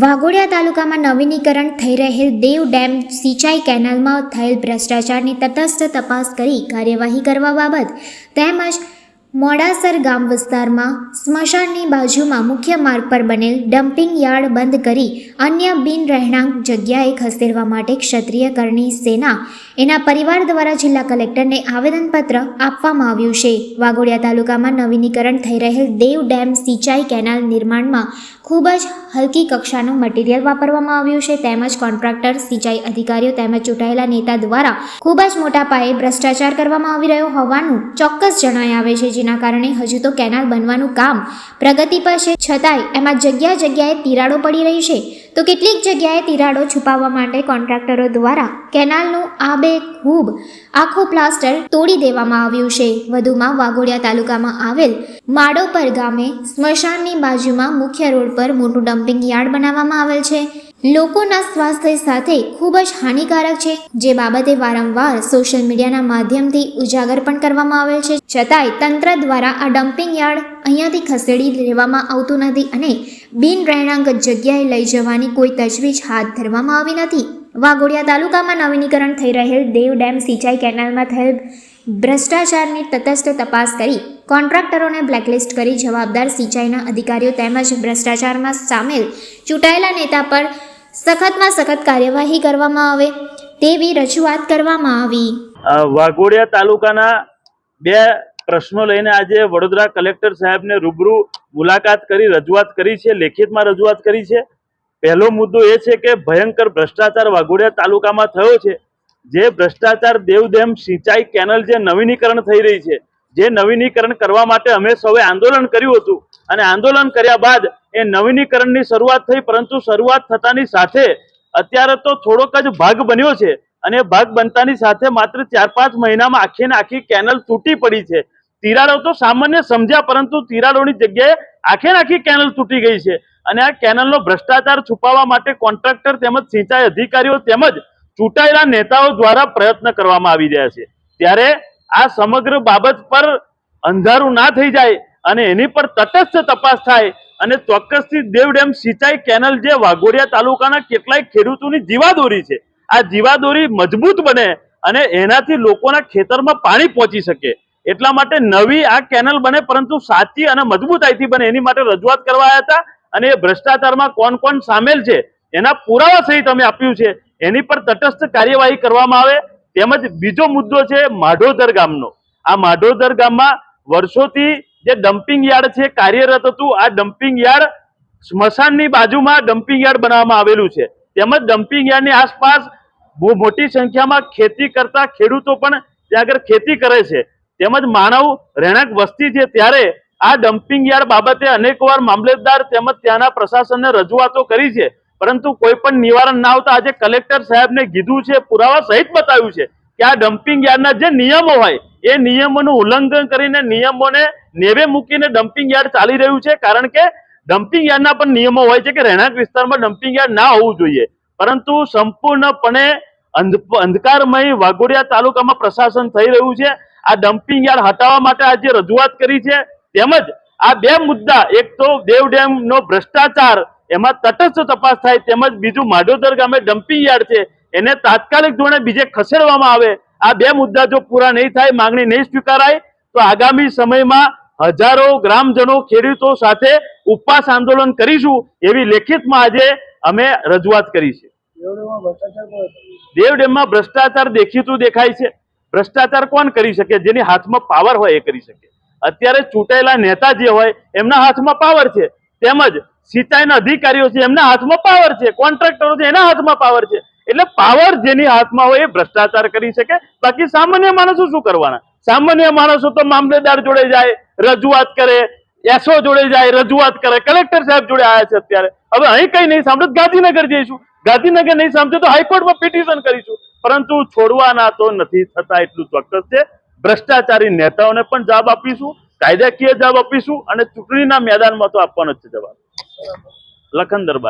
વાઘોડિયા તાલુકામાં નવીનીકરણ થઈ રહેલ દેવ ડેમ સિંચાઈ કેનાલમાં થયેલ ભ્રષ્ટાચારની તટસ્થ તપાસ કરી કાર્યવાહી કરવા બાબત તેમજ મોડાસર ગામ વિસ્તારમાં સ્મશાનની બાજુમાં મુખ્ય માર્ગ પર બનેલ ડમ્પિંગ યાર્ડ બંધ કરી અન્ય બિન રહેણાંક જગ્યાએ ખસેડવા માટે ક્ષત્રિય કરણી સેના એના પરિવાર દ્વારા જિલ્લા કલેક્ટરને આવેદનપત્ર આપવામાં આવ્યું છે. વાઘોડિયા તાલુકામાં નવીનીકરણ થઈ રહેલ દેવ ડેમ સિંચાઈ કેનાલ નિર્માણમાં ખૂબ જ હલકી કક્ષાનું મટીરિયલ વાપરવામાં આવ્યું છે. તેમજ કોન્ટ્રાક્ટર, સિંચાઈ અધિકારીઓ તેમજ ચૂંટાયેલા નેતા દ્વારા ખૂબ જ મોટા પાયે ભ્રષ્ટાચાર કરવામાં આવી રહ્યો હોવાનું ચોક્કસ જણાય આવે છે. જેના કારણે હજુ તો કેનાલ બનવાનું કામ પ્રગતિ પર છે. છતાંય એમાં જગ્યા જગ્યાએ તિરાડો પડી રહી છે. તો કેટલીક જગ્યાએ તિરાડો છુપાવવા માટે કોન્ટ્રાક્ટરો દ્વારા કેનાલનું આ બે ખૂબ આખું પ્લાસ્ટર તોડી દેવામાં આવ્યું છે. વધુમાં વાઘોડિયા તાલુકામાં આવેલ માડોપર ગામે સ્મશાનની બાજુમાં મુખ્ય રોડ પર મોટું ડમ્પિંગ યાર્ડ બનાવવામાં આવેલ છે. લોકોના સ્વાસ્થ્ય સાથે ખૂબ જ હાનિકારક છે. જે બાબતે વારંવાર સોશિયલ મીડિયાના માધ્યમથી ઉજાગર પણ કરવામાં આવેલ છે. છતાંય તંત્ર દ્વારા આ ડમ્પિંગ યાર્ડ અહીંયાથી ખસેડી લેવામાં આવતું નથી અને બિન રહેણાંક જગ્યાએ લઈ જવાની કોઈ તજવીજ હાથ ધરવામાં આવી નથી. વાઘોડિયા તાલુકામાં નવીનીકરણ થઈ રહેલ દેવ ડેમ સિંચાઈ કેનાલમાં થયેલ ભ્રષ્ટાચારની તટસ્થ તપાસ કરી કોન્ટ્રાક્ટરોને બ્લેકલિસ્ટ કરી જવાબદાર સિંચાઈના અધિકારીઓ તેમજ ભ્રષ્ટાચારમાં સામેલ ચૂંટાયેલા નેતા પર સખતમાં સખત કાર્યવાહી કરવામાં આવે તેવી રજૂઆત કરવામાં આવી. વાઘોડિયા તાલુકાના બે પ્રશ્નો લઈને આજે વડોદરા કલેક્ટર સાહેબને રૂબરૂ મુલાકાત કરી, રજૂઆત કરી છે, લેખિતમાં રજૂઆત કરી છે. પહેલો મુદ્દો એ છે કે ભયંકર ભ્રષ્ટાચાર વાઘોડિયા તાલુકામાં થયો છે. જે ભ્રષ્ટાચાર દેવદેમ સિંચાઈ કેનલ જે નવીનીકરણ થઈ રહી છે, જે નવીનીકરણ કરવા માટે અમે સૌએ આંદોલન કર્યું હતું. અને આંદોલન કર્યા બાદ એ નવીનીકરણની શરૂઆત થઈ, પરંતુ શરૂઆત થતાની સાથે અત્યારે તો થોડોક જ ભાગ બન્યો છે અને ભાગ બનતાની સાથે માત્ર ચાર પાંચ મહિનામાં આખી ને આખી કેનલ તૂટી પડી છે. તિરાડો તો સામાન્ય સમજ્યા, પરંતુ તિરાડોની જગ્યાએ આખે આખી કેનલ તૂટી ગઈ છે. અને આ કેનલનો ભ્રષ્ટાચાર છુપાવવા માટે કોન્ટ્રાક્ટર તેમજ સિંચાઈ અધિકારીઓ તેમજ ચૂંટાયેલા નેતાઓ દ્વારા પ્રયત્ન કરવામાં આવી રહ્યા છે. ત્યારે આ સમગ્ર બાબત પર અંધારું ના થઈ જાય અને એની પર તટસ્થ તપાસ થાય અને ચોક્કસથી દેવ ડેમ સિંચાઈ કેનલ જે વાઘોડિયા તાલુકાના કેટલાય ખેડૂતોની જીવાદોરી છે, આ જીવાદોરી મજબૂત બને અને એનાથી લોકોના ખેતરમાં પાણી પહોંચી શકે. એટલા માટે નવી આ કેનલ બને, પરંતુ સાચી અને મજબૂતાઈથી બને. એની માટે રજૂઆત કરવા આવ્યા હતા અને એ ભ્રષ્ટાચારમાં કોણ કોણ સામેલ છે, એના પુરાવા સહિત અમે આપ્યું છે. એની પર તટસ્થ કાર્યવાહી કરવામાં આવે. તેમજ બીજો મુદ્દો છે માઢોદર ગામનો. આ માઢોદર ગામમાં વર્ષોથી જે ડમ્પિંગ યાર્ડ છે, કાર્યરત હતું, આ ડમ્પિંગ યાર્ડ સ્મશાનની બાજુમાં ડમ્પિંગ યાર્ડ બનાવવામાં આવેલું છે. તેમજ ડમ્પિંગ યાર્ડની આસપાસ બહુ મોટી સંખ્યામાં ખેતી કરતા ખેડૂતો પણ ત્યાં આગળ ખેતી કરે છે. તેમજ માનવ રહેણાંક વસ્તી છે, ત્યારે આ ડમ્પિંગ યાર્ડ બાબતે અનેકવાર મામલતદાર તેમજ ત્યાંના પ્રશાસનને રજૂઆતો કરી છે. પરંતુ કોઈ પણ નિવારણ ના આવતા આજે કલેક્ટર સાહેબને કીધું છે, પુરાવા સહિત બતાવ્યું છે કે આ ડમ્પિંગ યાર્ડના જે નિયમો હોય એ નિયમોનું ઉલ્લંઘન કરીને નિયમોને નેવે મૂકીને ડમ્પિંગ યાર્ડ ચાલી રહ્યું છે. કારણ કે ડમ્પિંગ યાર્ડના પણ નિયમો હોય છે કે રહેણાંક વિસ્તારમાં ડમ્પિંગ યાર્ડ ના હોવું જોઈએ. પરંતુ સંપૂર્ણપણે અંધ, અંધકારમય વાઘોડિયા તાલુકામાં પ્રશાસન થઈ રહ્યું છે. આ ડમ્પિંગ યાર્ડ હટાવવા માટે આજે રજૂઆત કરી છે, તેમજ આ બે મુદ્દા, એક તો દેવ ડેમ નો ભ્રષ્ટાચાર, એમાં તટસ્થ તપાસ થાય, તેમજ બીજું માઢોદર ગામે ડમ્પિંગ યાર્ડ છે. એને તાત્કાલિક ધોરણે બીજે ખસેડવામાં આવે. આ બે મુદ્દા જો પૂરા નહીં થાય, માંગણી નહીં સ્વીકારાય, તો આગામી સમયમાં હજારો ગ્રામજનો ખેડૂતો સાથે ઉપવાસ આંદોલન કરીશું એવી લેખિતમાં આજે અમે રજૂઆત કરી છે. દેવ ભ્રષ્ટાચાર દેખીતું દેખાય છે. ભ્રષ્ટાચાર કોણ કરી શકે? જેની હાથમાં પાવર હોય એ કરી શકે. અત્યારે ચૂંટાયેલા નેતા જે હોય, એમના હાથમાં પાવર છે. તેમજ સિંચાઈના અધિકારીઓ છે, એમના હાથમાં પાવર છે. કોન્ટ્રાક્ટરો છે, એના હાથમાં પાવર છે. એટલે પાવર જેની હાથમાં હોય એ ભ્રષ્ટાચાર કરી શકે. બાકી સામાન્ય માણસો શું કરવાના? સામાન્ય માણસો તો મામલેદાર જોડે જાય, રજૂઆત કરે, એસઓ જોડે જાય, રજૂઆત કરે. કલેક્ટર સાહેબ જોડે આવ્યા છે અત્યારે. હવે અહીં કઈ નહીં સાંભળે, ગાંધીનગર જઈશું. ગાંધીનગર નહીં સાંભળે તો હાઈકોર્ટમાં પિટિશન કરીશું. પરંતુ છોડવાના તો નથી થતા એટલું ચોક્કસ છે. ભ્રષ્ટાચારી નેતાઓને પણ જવાબ આપીશું, કાયદાકીય જવાબ આપીશું અને ચૂંટણીના મેદાનમાં તો આપવાનો જ છે જવાબ. લખન દરબાર.